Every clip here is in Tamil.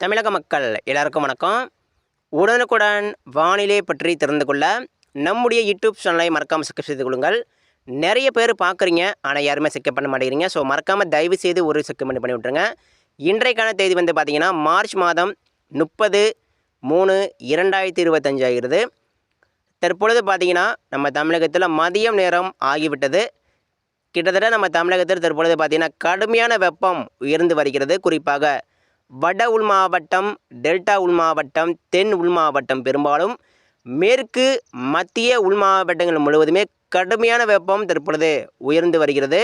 தமிழக மக்கள் எல்லாருக்கும் வணக்கம். உடனுக்குடன் வானிலை பற்றி தெரிந்து கொள்ள நம்முடைய யூடியூப் சேனலை மறக்காமல் சப்ஸ்கிரைப் செய்து கொள்ளுங்கள். நிறைய பேர் பார்க்குறீங்க ஆனால் யாருமே செக்கப் பண்ண மாட்டேங்கிறீங்க. ஸோ மறக்காமல் தயவு செய்து ஒரு செக்கப் பண்ணி பண்ணி விட்ருங்க இன்றைக்கான தேதி வந்து பார்த்திங்கன்னா மார்ச் மாதம் முப்பது மூணு இரண்டாயிரத்தி இருபத்தஞ்சு ஆகிறது. தற்பொழுது பார்த்திங்கன்னா நம்ம தமிழகத்தில் மதியம் நேரம் ஆகிவிட்டது. கிட்டத்தட்ட நம்ம தமிழகத்தில் தற்பொழுது பார்த்திங்கன்னா கடுமையான வெப்பம் உயர்ந்து வருகிறது. குறிப்பாக வட உள் மாவட்டம் டெல்டா உள் மாவட்டம் தென் உள் மாவட்டம் பெரும்பாலும் மேற்கு மத்திய உள் மாவட்டங்கள் முழுவதுமே கடுமையான வெப்பம் தற்பொழுது உயர்ந்து வருகிறது.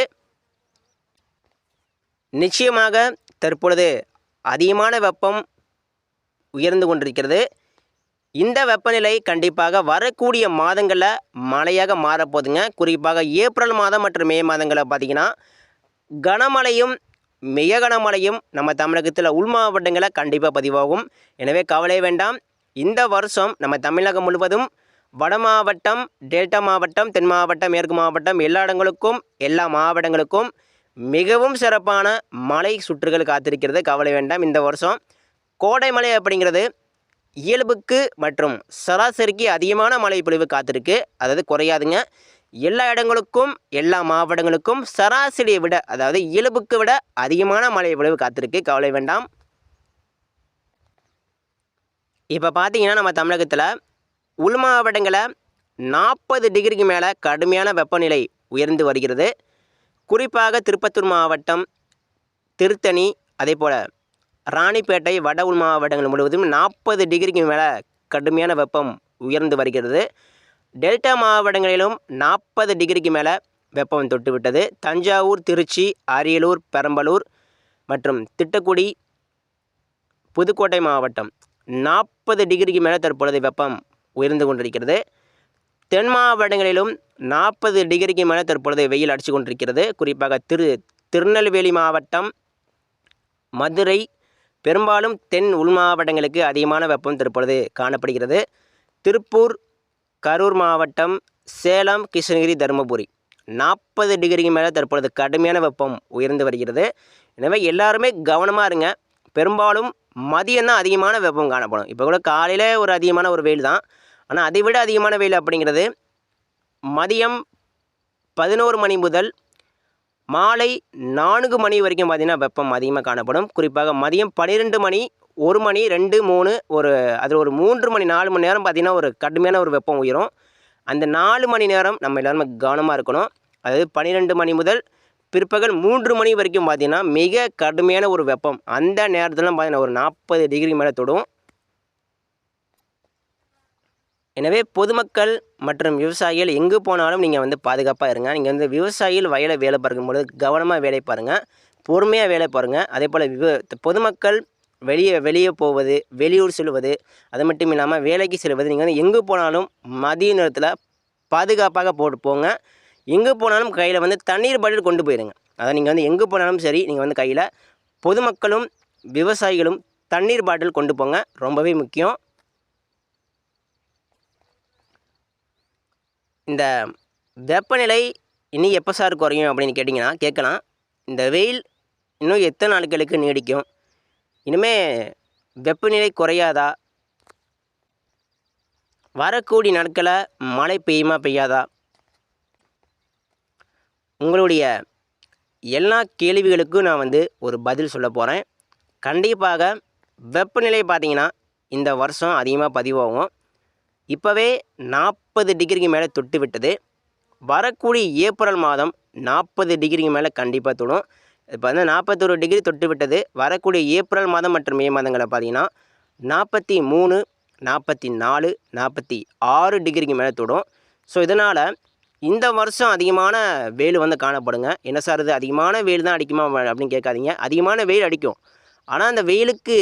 நிச்சயமாக தற்பொழுது அதிகமான வெப்பம் உயர்ந்து கொண்டிருக்கிறது. இந்த வெப்பநிலை கண்டிப்பாக வரக்கூடிய மாதங்களில் மழையாக மாறப்போகுதுங்க. குறிப்பாக ஏப்ரல் மாதம் மற்றும் மே மாதங்களில் பார்த்திங்கன்னா கனமழையும் மிக கனமழையும் நம்ம தமிழகத்தில் உள் மாவட்டங்களில் கண்டிப்பாக பதிவாகும். எனவே கவலை வேண்டாம். இந்த வருஷம் நம்ம தமிழகம் முழுவதும் வட மாவட்டம் டெல்டா மாவட்டம் தென் மாவட்டம் மேற்கு மாவட்டம் எல்லா இடங்களுக்கும் எல்லா மாவட்டங்களுக்கும் மிகவும் சிறப்பான மலை சுற்றுகள் காத்திருக்கிறது. கவலை வேண்டாம். இந்த வருஷம் கோடை மலை அப்படிங்கிறது இயல்புக்கு மற்றும் சராசரிக்கு அதிகமான மழை பொழிவு காத்திருக்கு. அதாவது குறையாதுங்க. எல்லா இடங்களுக்கும் எல்லா மாவட்டங்களுக்கும் சராசரியை விட அதாவது இயல்புக்கு விட அதிகமான மழை விளைவு காத்திருக்கு? கவலை வேண்டாம். இப்போ பார்த்தீங்கன்னா நம்ம தமிழகத்தில் உள் மாவட்டங்களில் நாற்பது டிகிரிக்கு மேலே கடுமையான வெப்பநிலை உயர்ந்து வருகிறது. குறிப்பாக திருப்பத்தூர் மாவட்டம் திருத்தணி அதே போல் ராணிப்பேட்டை வட உள் மாவட்டங்கள் முழுவதும் நாற்பது டிகிரிக்கு மேலே கடுமையான வெப்பம் உயர்ந்து வருகிறது. டெல்டா மாவட்டங்களிலும் நாற்பது டிகிரிக்கு மேலே வெப்பம் தொட்டுவிட்டது. தஞ்சாவூர் திருச்சி அரியலூர் பெரம்பலூர் மற்றும் திட்டக்குடி புதுக்கோட்டை மாவட்டம் நாற்பது டிகிரிக்கு மேலே தற்பொழுது வெப்பம் உயர்ந்து கொண்டிருக்கிறது. தென் மாவட்டங்களிலும் நாற்பது டிகிரிக்கு மேலே தற்பொழுது வெயில் அடித்து கொண்டிருக்கிறது. குறிப்பாக திரு திருநெல்வேலி மாவட்டம் மதுரை பெரும்பாலும் தென் உள் மாவட்டங்களுக்கு அதிகமான வெப்பம் தற்பொழுது காணப்படுகிறது. திருப்பூர் கரூர் மாவட்டம் சேலம் கிருஷ்ணகிரி தருமபுரி. நாற்பது டிகிரிக்கு மேலே தற்பொழுது கடுமையான வெப்பம் உயர்ந்து வருகிறது. எனவே எல்லாருமே கவனமாக இருங்க. பெரும்பாலும் மதியம் தான் அதிகமான வெப்பம் காணப்படும். இப்போ கூட காலையில் ஒரு அதிகமான ஒரு வெயில் தான். ஆனால் அதை விட அதிகமான வெயில் அப்படிங்கிறது மதியம் பதினோரு மணி முதல் மாலை நான்கு மணி வரைக்கும் பார்த்திங்கன்னா வெப்பம் அதிகமாக காணப்படும். குறிப்பாக மதியம் பன்னிரெண்டு மணி ஒரு மணி ரெண்டு மூணு ஒரு அதில் ஒரு மூன்று மணி நாலு மணி நேரம் பார்த்திங்கன்னா ஒரு கடுமையான ஒரு வெப்பம் உயரும். அந்த நாலு மணி நேரம் நம்ம எல்லாருமே கவனமாக இருக்கணும். அதாவது பன்னிரெண்டு மணி முதல் பிற்பகல் மூன்று மணி வரைக்கும் பார்த்திங்கன்னா மிக கடுமையான ஒரு வெப்பம். அந்த நேரத்துலலாம் பார்த்திங்கன்னா ஒரு நாற்பது டிகிரி மேலே தொடும். எனவே பொதுமக்கள் மற்றும் விவசாயிகள் எங்கே போனாலும் நீங்கள் வந்து பாதுகாப்பாக இருங்க. நீங்கள் வந்து விவசாயிகள் வயலை வேலை பார்க்கும்பொழுது கவனமாக வேலை பாருங்கள் பொறுமையாக வேலை பாருங்கள் அதே போல் விவ பொதுமக்கள் வெளியே வெளியே போவது வெளியூர் செல்வது அது மட்டும் இல்லாமல் வேலைக்கு செல்வது. நீங்கள் வந்து எங்கே போனாலும் மதிய நேரத்தில் பாதுகாப்பாக போட்டு போங்க. எங்கே போனாலும் கையில் வந்து தண்ணீர் பாட்டில் கொண்டு போயிடுங்க அதான் நீங்கள் வந்து எங்கே போனாலும் சரி நீங்கள் வந்து கையில் பொதுமக்களும் விவசாயிகளும் தண்ணீர் பாட்டில் கொண்டு போங்க. ரொம்பவே முக்கியம். இந்த வெப்பநிலை இனி எப்போ சார் குறையும் அப்படின்னு கேட்டிங்கன்னா கேட்கலாம். இந்த வெயில் இன்னும் எத்தனை நாட்களுக்கு நீடிக்கும்? இனிமே வெப்பநிலை குறையாதா? வரக்கூடிய நாட்களில் மழை பெய்யுமா பெய்யாதா? உங்களுடைய எல்லா கேள்விகளுக்கும் நான் வந்து ஒரு பதில் சொல்ல போகிறேன் கண்டிப்பாக வெப்பநிலை பார்த்தீங்கன்னா இந்த வருஷம் அதிகமாக பதிவாகும். இப்போவே நாற்பது டிகிரிக்கு மேலே தொட்டு விட்டது வரக்கூடிய ஏப்ரல் மாதம் நாற்பது டிகிரிக்கு மேலே கண்டிப்பாக தொடும். இப்போ வந்து நாற்பத்தொரு டிகிரி தொட்டு விட்டது. வரக்கூடிய ஏப்ரல் மாதம் மற்றும் மே மாதங்களில் பார்த்தீங்கன்னா நாற்பத்தி மூணு நாற்பத்தி நாலு நாற்பத்தி ஆறு டிகிரிக்கு மேலே தொடும். ஸோ இதனால் இந்த வருஷம் அதிகமான வெயில் வந்து காணப்படுங்க. என்ன சார் இது? அதிகமான வெயில் தான் அடிக்குமா அப்படின்னு கேட்காதீங்க. அதிகமான வெயில் அடிக்கும். ஆனால் அந்த வெயிலுக்கு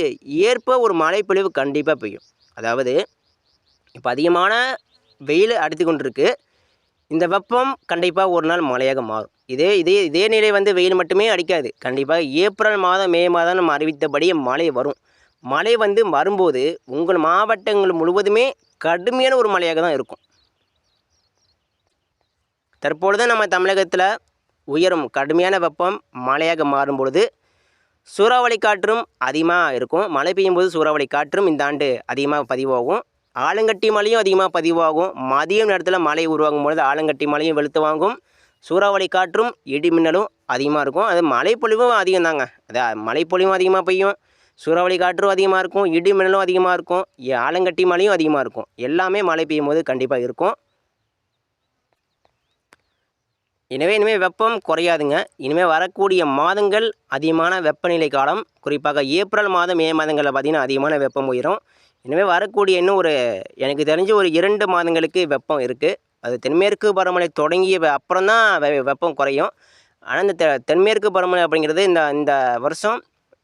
ஏற்ப ஒரு மழைப்பொழிவு கண்டிப்பாக பெய்யும். அதாவது இப்போ அதிகமான வெயில் அடித்து கொண்டிருக்கு. இந்த வெப்பம் கண்டிப்பாக ஒரு நாள் மழையாக மாறும். இதே இதே இதே நிலை வந்து வெயில் மட்டுமே அடிக்காது. கண்டிப்பாக ஏப்ரல் மாதம் மே மாதம் நம்ம அறிவித்தபடி மழை வரும். மழை வந்து வரும்போது உங்கள் மாவட்டங்கள் முழுவதுமே கடுமையான ஒரு மழையாக தான் இருக்கும். தற்பொழுது நம்ம தமிழகத்தில் உயரும் கடுமையான வெப்பம் மழையாக மாறும் பொழுது சூறாவளி காற்றும் அதிகமாக இருக்கும். மழை பெய்யும் போது சூறாவளி காற்றும் இந்த ஆண்டு அதிகமாக பதிவாகும். ஆலங்கட்டி மழையும் அதிகமாக பதிவாகும். மதியம் நேரத்தில் மழை உருவாகும் பொழுது ஆலங்கட்டி மழையும் வெளுத்து வாங்கும். சூறாவளி காற்றும் இடி மின்னலும் அதிகமாக இருக்கும். அது மழைப்பொழிவும் அதிகம் தாங்க அது மழைப்பொழிவும் அதிகமாக பெய்யும். சூறாவளி காற்றும் அதிகமாக இருக்கும். இடி மின்னலும் அதிகமாக இருக்கும். ஆலங்கட்டி மழையும் அதிகமாக இருக்கும். எல்லாமே மழை பெய்யும் போது கண்டிப்பாக இருக்கும். எனவே இனிமேல் வெப்பம் குறையாதுங்க. இனிமேல் வரக்கூடிய மாதங்கள் அதிகமான வெப்பநிலை காலம் குறிப்பாக ஏப்ரல் மாதம் மே மாதங்களில் பார்த்திங்கன்னா அதிகமான வெப்பம் உயரும். இனிமேல் வரக்கூடிய இன்னும் ஒரு எனக்கு தெரிஞ்சு ஒரு இரண்டு மாதங்களுக்கு வெப்பம் இருக்குது அது தென்மேற்கு பருவமழை தொடங்கிய அப்புறம் அப்புறம்தான் வெ வெப்பம் குறையும். ஆனால் இந்த தெ- தென்மேற்கு பருவமழை அப்படிங்கிறது இந்த இந்த வருஷம்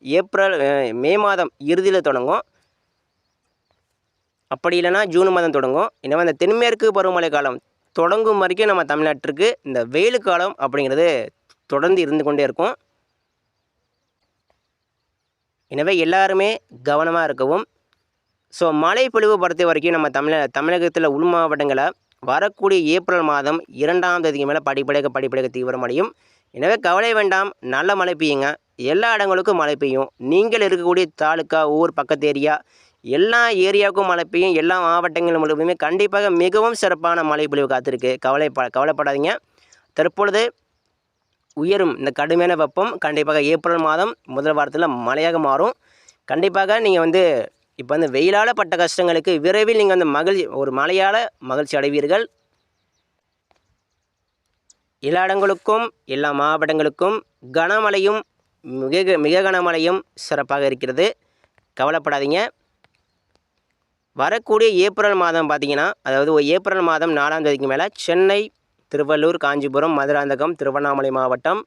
ஏப்ரல் மே மாதம் இறுதியில் தொடங்கும். அப்படி இல்லைன்னா ஜூன் மாதம் தொடங்கும். எனவே இந்த தென்மேற்கு பருவமழை காலம் தொடங்கும் வரைக்கும் நம்ம தமிழ்நாட்டிற்கு இந்த வெயில் காலம் அப்படிங்கிறது தொடர்ந்து இருந்து கொண்டே இருக்கும். எனவே எல்லாருமே கவனமாக இருக்கவும். ஸோ மழை பொழிவு பொறுத்த வரைக்கும் நம்ம தமிழ தமிழகத்தில் உள் மாவட்டங்களை வரக்கூடிய ஏப்ரல் மாதம் இரண்டாம் தேதிக்கு மேலே படிப்படைக்க படிப்படைக்க தீவிரமடையும் எனவே கவலை வேண்டாம் நல்ல மழை பெய்யுங்க. எல்லா இடங்களுக்கும் மழை பெய்யும். நீங்கள் இருக்கக்கூடிய தாலுக்கா ஊர் பக்கத்து ஏரியா எல்லா ஏரியாவுக்கும் மழை பெய்யும். எல்லா மாவட்டங்கள் முழுவதுமே கண்டிப்பாக மிகவும் சிறப்பான மழை பொழிவு காத்திருக்கு. கவலை கவலைப்படாதீங்க. தற்பொழுது உயரும் இந்த கடுமையான வெப்பம் கண்டிப்பாக ஏப்ரல் மாதம் முதல் வாரத்தில் மழையாக மாறும். கண்டிப்பாக நீங்கள் வந்து இப்போ வந்து வெயிலால் பட்ட கஷ்டங்களுக்கு விரைவில் நீங்கள் அந்த மகிழ்ச்சி ஒரு மழையால் மகிழ்ச்சி அடைவீர்கள். எல்லா இடங்களுக்கும் எல்லா மாவட்டங்களுக்கும் கனமழையும் மிக மிக கனமழையும் சிறப்பாக இருக்கிறது. கவலைப்படாதீங்க. வரக்கூடிய ஏப்ரல் மாதம் பார்த்தீங்கன்னா அதாவது ஒரு ஏப்ரல் மாதம் நாலாம் தேதிக்கு மேலே சென்னை திருவள்ளூர் காஞ்சிபுரம் மதுராந்தகம் திருவண்ணாமலை மாவட்டம்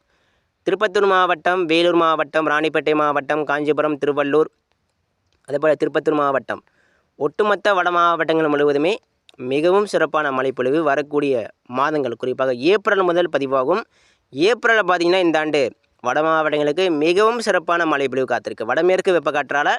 திருப்பத்தூர் மாவட்டம் வேலூர் மாவட்டம் ராணிப்பேட்டை மாவட்டம் காஞ்சிபுரம் திருவள்ளூர் அதேபோல் திருப்பத்தூர் மாவட்டம். ஒட்டுமொத்த வட மாவட்டங்கள் முழுவதுமே மிகவும் சிறப்பான மழைப்பொழிவு வரக்கூடிய மாதங்கள். குறிப்பாக ஏப்ரல் முதல் பதிவாகும். ஏப்ரலில் பார்த்தீங்கன்னா இந்த ஆண்டு வட மாவட்டங்களுக்கு மிகவும் சிறப்பான மழைப்பொழிவு காத்திருக்கு. வடமேற்கு வெப்பக்காற்றால்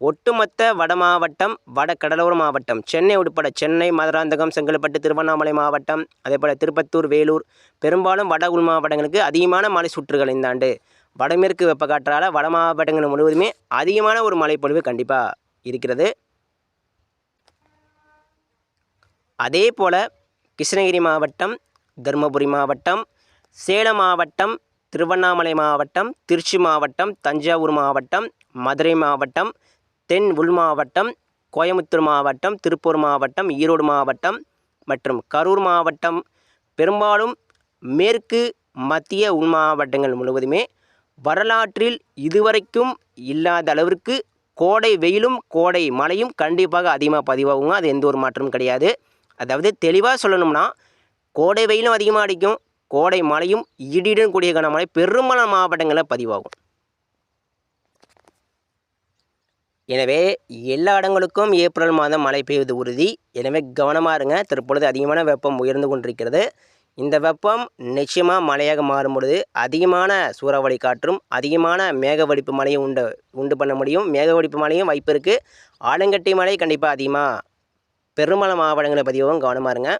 ஒட்டுமொத்த வட மாவட்டம் வட கடலோர மாவட்டம் சென்னை உட்பட சென்னை மதுராந்தகம் செங்கல்பட்டு திருவண்ணாமலை மாவட்டம் அதேபோல் திருப்பத்தூர் வேலூர் பெரும்பாலும் வட உள் மாவட்டங்களுக்கு அதிகமான மழை சுற்றுகள் இந்த ஆண்டு. வடமேற்கு வெப்பக்காற்றால் வட மாவட்டங்கள் முழுவதுமே அதிகமான ஒரு மழைப்பொழிவு கண்டிப்பாக இருக்கிறது. அதே போல் கிருஷ்ணகிரி மாவட்டம் தருமபுரி மாவட்டம் சேலம் மாவட்டம் திருவண்ணாமலை மாவட்டம் திருச்சி மாவட்டம் தஞ்சாவூர் மாவட்டம் மதுரை மாவட்டம் தென் உள் மாவட்டம் கோயம்புத்தூர் மாவட்டம் திருப்பூர் மாவட்டம் ஈரோடு மாவட்டம் மற்றும் கரூர் மாவட்டம். பெரும்பாலும் மேற்கு மத்திய உள் மாவட்டங்கள் முழுவதுமே வரலாற்றில் இதுவரைக்கும் இல்லாத அளவிற்கு கோடை வெயிலும் கோடை மழையும் கண்டிப்பாக அதிகமாக பதிவாகுங்க. அது எந்த ஒரு மாற்றமும் கிடையாது. அதாவது தெளிவாக சொல்லணும்னா கோடை வெயிலும் அதிகமாக அடிக்கும் கோடை மழையும் இடியுடன் கூடிய கனமழை பெரும்பாலான மாவட்டங்களில் பதிவாகும். எனவே எல்லா இடங்களுக்கும் ஏப்ரல் மாதம் மழை பெய்வது உறுதி. எனவே கவனமாக இருங்க. தற்பொழுது அதிகமான வெப்பம் உயர்ந்து கொண்டிருக்கிறது. இந்த வெப்பம் நிச்சயமாக மழையாக மாறும் பொழுது அதிகமான சூறாவளி காற்றும் அதிகமான மேகவடிப்பு மழையும் உண்டு உண்டு பண்ண முடியும். மேகவடிப்பு மழையும் வாய்ப்பு இருக்குது ஆலங்கட்டி மழை கண்டிப்பாக அதிகமாக பெருமள மாவட்டங்களை பதிவாகவும் கவனமாக இருங்க.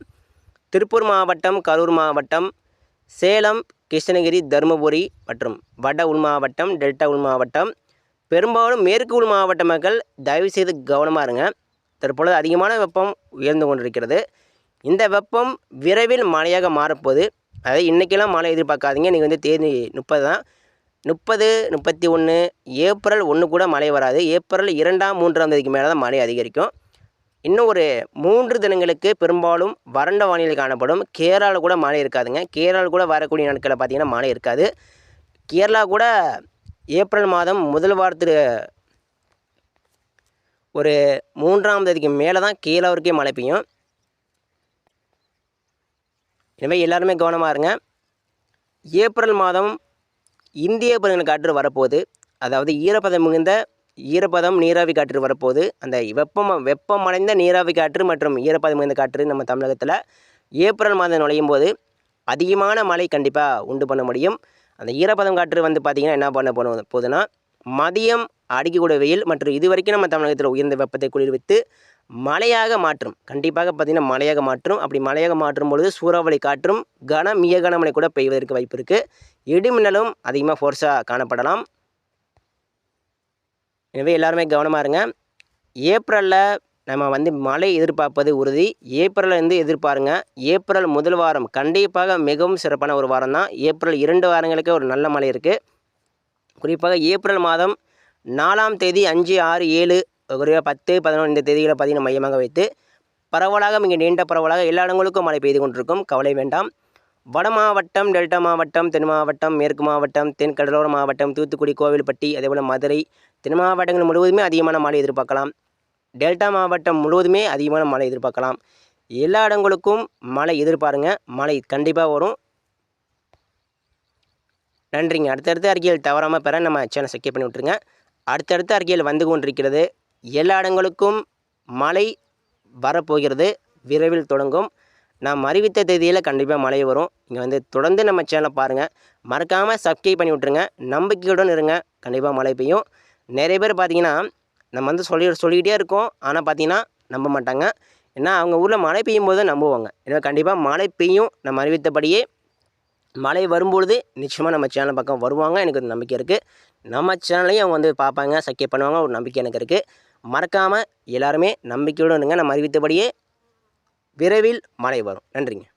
திருப்பூர் மாவட்டம் கரூர் மாவட்டம் சேலம் கிருஷ்ணகிரி தருமபுரி மற்றும் வட உள் மாவட்டம் டெல்டா உள் மாவட்டம். பெரும்பாலும் மேற்கு உள் மாவட்ட மக்கள் தயவுசெய்து கவனமாக இருங்க. தற்பொழுது அதிகமான வெப்பம் உயர்ந்து கொண்டிருக்கிறது. இந்த வெப்பம் விரைவில் மழையாக மாறப்போகுது அதாவது இன்றைக்கெல்லாம் மழை எதிர்பார்க்காதீங்க. நீங்கள் வந்து தேதி முப்பது தான். முப்பது முப்பத்தி ஒன்று ஏப்ரல் ஒன்று கூட மழை வராது. ஏப்ரல் இரண்டாம் மூன்றாம் தேதிக்கு மேலே தான் மழை அதிகரிக்கும். இன்னும் ஒரு மூன்று தினங்களுக்கு பெரும்பாலும் வறண்ட வானிலை காணப்படும். கேரளாவில் கூட மழை இருக்காதுங்க. கேரளாவில் கூட வரக்கூடிய நாட்களில் பார்த்திங்கன்னா மழை இருக்காது. கேரளா கூட ஏப்ரல் மாதம் முதல் வாரத்தில் ஒரு மூன்றாம் தேதிக்கு மேலே தான் கேரளாவிற்கே மழை பெய்யும். எனவே எல்லாருமே கவனமாக இருங்க. ஏப்ரல் மாதம் இந்திய பெருங்கல் காற்று வரப்போகுது. அதாவது ஈரப்பதம் மிகுந்த ஈரப்பதம் நீராவி காற்று வரப்போகுது. அந்த வெப்பம் வெப்பமடைந்த நீராவி காற்று மற்றும் ஈரப்பதம் மிகுந்த காற்று நம்ம தமிழகத்தில் ஏப்ரல் மாதம் நுழையும் போது அதிகமான மழை கண்டிப்பாக உண்டு பண்ண முடியும். அந்த ஈரப்பதம் காற்று வந்து பார்த்திங்கன்னா என்ன பண்ண போன போதுன்னா மதியம் அடிக்கக்கூடிய வெயில் மற்றும் இது வரைக்கும் நம்ம தமிழகத்தில் உயர்ந்த வெப்பத்தை குளிர்வித்து மழையாக மாற்றும். கண்டிப்பாக பார்த்திங்கன்னா மழையாக மாற்றும். அப்படி மழையாக மாற்றும் பொழுது சூறாவளி காற்றும் கன மிக கனமழை கூட பெய்வதற்கு வாய்ப்பு இருக்குது இடிமின்னலும் அதிகமாக ஃபோர்ஸாக காணப்படலாம். எனவே எல்லாருமே கவனமாக இருங்க. ஏப்ரலில் நம்ம வந்து மழை எதிர்பார்ப்பது உறுதி. ஏப்ரலில் இருந்து எதிர்பாருங்க. ஏப்ரல் முதல் வாரம் கண்டிப்பாக மிகவும் சிறப்பான ஒரு வாரம் தான் ஏப்ரல் இரண்டு வாரங்களுக்கு ஒரு நல்ல மழை இருக்குது குறிப்பாக ஏப்ரல் மாதம் நாலாம் தேதி அஞ்சு ஆறு ஏழு குறிப்பாக பத்து பதினொன்று இந்த தேதிகளை பார்த்தீங்கன்னா மையமாக வைத்து பரவலாக மிக நீண்ட பரவலாக எல்லா இடங்களுக்கும் மழை பெய்து கொண்டிருக்கும். கவலை வேண்டாம். வட மாவட்டம் டெல்டா மாவட்டம் தென் மாவட்டம் மேற்கு மாவட்டம் தென் கடலோர மாவட்டம் தூத்துக்குடி கோவில்பட்டி அதேபோல் மதுரை தென் மாவட்டங்கள் முழுவதுமே அதிகமான மழை எதிர்பார்க்கலாம். டெல்டா மாவட்டம் முழுவதுமே அதிகமான மழை எதிர்பார்க்கலாம். எல்லா இடங்களுக்கும் மழை எதிர்பாருங்க. மழை கண்டிப்பாக வரும். நன்றிங்க. அடுத்தடுத்த அறிக்கையில் தவறாமல் பெற நம்ம சேனல் சப்ஸ்கிரைப் பண்ணி விட்டுருங்க. அடுத்தடுத்த அறிக்கையில் வந்து கொண்டிருக்கிறது. எல்லா இடங்களுக்கும் மழை வரப்போகிறது. விரைவில் தொடங்கும். நாம் அறிவித்த தேதியில் கண்டிப்பாக மழை வரும். இங்கே வந்து தொடர்ந்து நம்ம சேனலை பாருங்கள் மறக்காமல் சப்ஸ்கிரைப் பண்ணி விட்ருங்க நம்பிக்கையுடன் இருங்க. கண்டிப்பாக மழை பெய்யும். நிறைய பேர் பார்த்தீங்கன்னா நம்ம வந்து சொல்லி சொல்லிக்கிட்டே இருக்கோம். ஆனால் பார்த்திங்கன்னா நம்ப மாட்டாங்க. ஏன்னா அவங்க ஊரில் மழை பெய்யும் போது நம்புவாங்க. எனவே கண்டிப்பாக மழை பெய்யும். நம்ம அறிவித்தபடியே மழை வரும்பொழுது நிச்சயமாக நம்ம சேனல் பக்கம் வருவாங்க. எனக்கு ஒரு நம்பிக்கை இருக்குது நம்ம சேனலையும் அவங்க வந்து பார்ப்பாங்க. சக்கே பண்ணுவாங்க. ஒரு நம்பிக்கை எனக்கு இருக்குது மறக்காமல் எல்லாருமே நம்பிக்கையுடன் இருங்க. நம்ம அறிவித்தபடியே விரைவில் மழை வரும். நன்றிங்க.